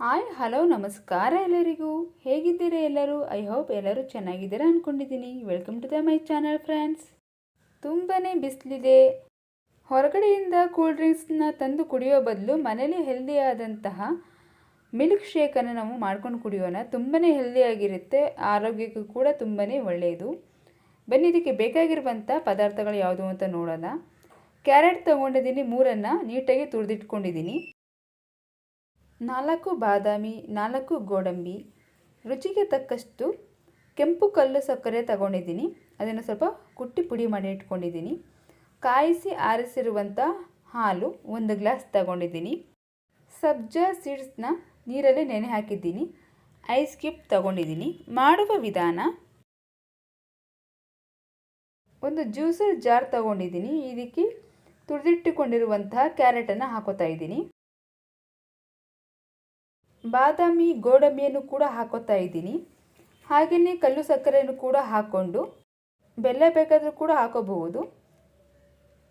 Hi, hello, ನಮಸ್ಕಾರ ಎಲ್ಲರಿಗೂ. ಹೇಗಿದ್ದೀರಾ ಎಲ್ಲರೂ? ಐ ಹೋಪ್ ಎಲ್ಲರೂ ಚೆನ್ನಾಗಿದ್ದೀರಾ ಅಂದ್ಕೊಂಡಿದ್ದೀನಿ welcome to the my channel friends ತುಂಬಾ ಬಿಸಿಲಿದೆ. ಹೊರಗಡೆಯಿಂದ ಕೂಲ್ ಡ್ರಿಂಕ್ಸ್ನ ತಂದು ಕುಡಿಯೋ ಬದಲು ಮನೇಲಿ ಹೆಲ್ದಿಯಾದಂತಹ ಮಿಲ್ಕ್ ಶೇಕನ್ನು ನಾವು ಮಾಡ್ಕೊಂಡು ಕುಡಿಯೋಣ. ತುಂಬಾ ಹೆಲ್ದಿಯಾಗಿರುತ್ತೆ ಆರೋಗ್ಯಕ್ಕೂ ಕೂಡ ತುಂಬಾ ಒಳ್ಳೆಯದು ಬನ್ನಿ, ಇದಕ್ಕೆ ಬೇಕಾಗಿರುವಂಥ ಪದಾರ್ಥಗಳು ಯಾವುದು ಅಂತ ನೋಡೋಣ. ಕ್ಯಾರೆಟ್ ತೊಗೊಂಡಿದ್ದೀನಿ, ಮೂರನ್ನು ನೀಟಾಗಿ ತುರಿದಿಟ್ಕೊಂಡಿದ್ದೀನಿ. ನಾಲ್ಕು ಬಾದಾಮಿ, ನಾಲ್ಕು ಗೋಡಂಬಿ. ರುಚಿಗೆ ತಕ್ಕಷ್ಟು ಕೆಂಪು ಕಲ್ಲು ಸಕ್ಕರೆ ತಗೊಂಡಿದ್ದೀನಿ. ಅದನ್ನು ಸ್ವಲ್ಪ ಕುಟ್ಟಿ ಪುಡಿ ಮಾಡಿ ಇಟ್ಕೊಂಡಿದ್ದೀನಿ. ಕಾಯಿಸಿ ಆರಿಸಿರುವಂಥ ಹಾಲು ಒಂದು ಗ್ಲಾಸ್ ತಗೊಂಡಿದ್ದೀನಿ. ಸಬ್ಜಾ ಸೀಡ್ಸ್ನ ನೀರಲ್ಲಿ ನೆನೆ ಹಾಕಿದ್ದೀನಿ. ಐಸ್ ಕ್ಯೂಬ್ ತಗೊಂಡಿದ್ದೀನಿ. ಮಾಡುವ ವಿಧಾನ, ಒಂದು ಜ್ಯೂಸರ್ ಜಾರ್ ತಗೊಂಡಿದ್ದೀನಿ. ಇದಕ್ಕೆ ತುರಿದಿಟ್ಟುಕೊಂಡಿರುವಂತಹ ಕ್ಯಾರೆಟನ್ನು ಹಾಕೋತಾ ಇದ್ದೀನಿ. ಬಾದಾಮಿ ಗೋಡಂಬಿಯನ್ನು ಕೂಡ ಹಾಕೋತಾ ಇದ್ದೀನಿ. ಹಾಗೆಯೇ ಕಲ್ಲು ಸಕ್ಕರೆಯನ್ನು ಕೂಡ ಹಾಕ್ಕೊಂಡು ಬೆಲ್ಲ ಬೇಕಾದರೂ ಕೂಡ ಹಾಕೋಬಹುದು.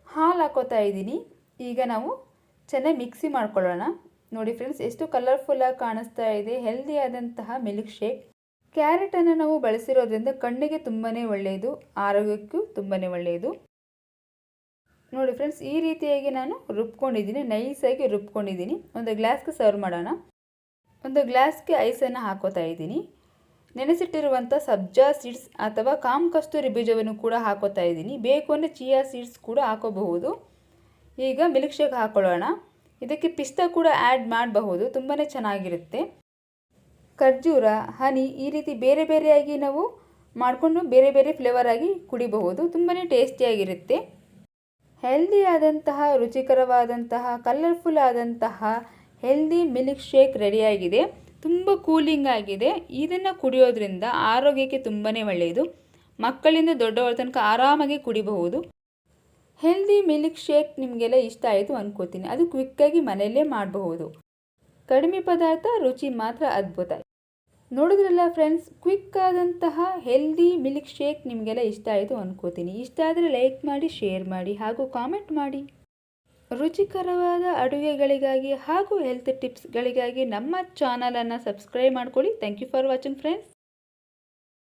ಹಾಲು ಹಾಕೋತಾ ಇದ್ದೀನಿ. ಈಗ ನಾವು ಚೆನ್ನಾಗಿ ಮಿಕ್ಸಿ ಮಾಡ್ಕೊಳ್ಳೋಣ. ನೋಡಿ ಫ್ರೆಂಡ್ಸ್, ಎಷ್ಟು ಕಲರ್ಫುಲ್ಲಾಗಿ ಕಾಣಿಸ್ತಾ ಇದೆ. ಹೆಲ್ದಿ ಆದಂತಹ ಮಿಲ್ಕ್ ಶೇಕ್ ಕ್ಯಾರೆಟನ್ನು ನಾವು ಬಳಸಿರೋದ್ರಿಂದ ಕಣ್ಣಿಗೆ ತುಂಬಾ ಒಳ್ಳೆಯದು, ಆರೋಗ್ಯಕ್ಕೂ ತುಂಬಾ ಒಳ್ಳೆಯದು. ನೋಡಿ ಫ್ರೆಂಡ್ಸ್, ಈ ರೀತಿಯಾಗಿ ನಾನು ರುಬ್ಕೊಂಡಿದ್ದೀನಿ. ನೈಸಾಗಿ ರುಬ್ಕೊಂಡಿದ್ದೀನಿ. ಒಂದು ಗ್ಲಾಸ್ಗೆ ಸರ್ವ್ ಮಾಡೋಣ. ಒಂದು ಗ್ಲಾಸ್ಗೆ ಐಸನ್ನು ಹಾಕೋತಾ ಇದ್ದೀನಿ. ನೆನೆಸಿಟ್ಟಿರುವಂಥ ಸಬ್ಜಾ ಸೀಡ್ಸ್ ಅಥವಾ ಕಾಮ್ ಕಸ್ತೂರಿ ಬೀಜವನ್ನು ಕೂಡ ಹಾಕೋತಾ ಇದ್ದೀನಿ. ಬೇಕು ಅಂದರೆ ಚಿಯಾ ಸೀಡ್ಸ್ ಕೂಡ ಹಾಕೋಬಹುದು. ಈಗ ಮಿಲ್ಕ್ ಶೇಕ್ ಹಾಕೊಳ್ಳೋಣ. ಇದಕ್ಕೆ ಪಿಸ್ತಾ ಕೂಡ ಆ್ಯಡ್ ಮಾಡಬಹುದು. ತುಂಬಾ ಚೆನ್ನಾಗಿರುತ್ತೆ. ಖರ್ಜೂರ, ಹನಿ ಈ ರೀತಿ ಬೇರೆ ಬೇರೆಯಾಗಿ ನಾವು ಮಾಡಿಕೊಂಡು ಬೇರೆ ಬೇರೆ ಫ್ಲೇವರ್ ಆಗಿ ಕುಡಿಬಹುದು. ತುಂಬಾ ಟೇಸ್ಟಿಯಾಗಿರುತ್ತೆ. ಹೆಲ್ದಿ ಆದಂತಹ, ರುಚಿಕರವಾದಂತಹ, ಕಲರ್ಫುಲ್ ಆದಂತಹ ಹೆಲ್ದಿ ಮಿಲ್ಕ್ ಶೇಕ್ ರೆಡಿಯಾಗಿದೆ. ತುಂಬ ಕೂಲಿಂಗ್ ಆಗಿದೆ. ಇದನ್ನು ಕುಡಿಯೋದ್ರಿಂದ ಆರೋಗ್ಯಕ್ಕೆ ತುಂಬಾ ಒಳ್ಳೆಯದು. ಮಕ್ಕಳಿಂದ ದೊಡ್ಡವರ ತನಕ ಆರಾಮಾಗಿ ಕುಡಿಬಹುದು. ಹೆಲ್ದಿ ಮಿಲ್ಕ್ ಶೇಕ್ ನಿಮಗೆಲ್ಲ ಇಷ್ಟ ಆಯಿತು ಅಂದ್ಕೋತೀನಿ ಅದು ಕ್ವಿಕ್ಕಾಗಿ ಮನೆಯಲ್ಲೇ ಮಾಡಬಹುದು. ಕಡಿಮೆ ಪದಾರ್ಥ, ರುಚಿ ಮಾತ್ರ ಅದ್ಭುತ. ನೋಡಿದ್ರಲ್ಲ ಫ್ರೆಂಡ್ಸ್ ಕ್ವಿಕ್ ಆದಂತಹ ಹೆಲ್ದಿ ಮಿಲ್ಕ್ ಶೇಕ್ ನಿಮಗೆಲ್ಲ ಇಷ್ಟ ಆಯಿತು ಅಂದ್ಕೋತೀನಿ ಇಷ್ಟ ಆದರೆ ಲೈಕ್ ಮಾಡಿ ಶೇರ್ ಮಾಡಿ ಹಾಗೂ ಕಾಮೆಂಟ್ ಮಾಡಿ. ರುಚಿಕರವಾದ ಅಡುಗೆಗಳಿಗಾಗಿ ಹಾಗೂ ಹೆಲ್ತ್ ಟಿಪ್ಸ್ಗಳಿಗಾಗಿ ನಮ್ಮ ಚಾನಲನ್ನು ಸಬ್ಸ್ಕ್ರೈಬ್ ಮಾಡ್ಕೊಳ್ಳಿ. Thank you for watching friends